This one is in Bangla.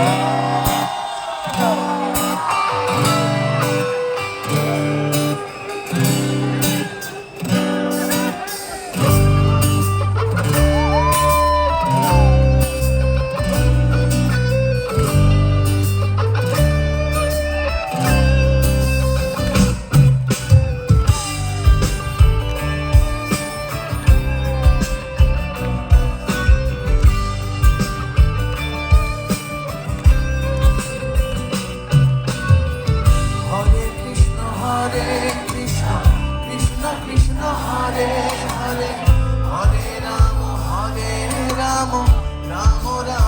Oh. Hare Hare Rama Hare Rama Rama Rama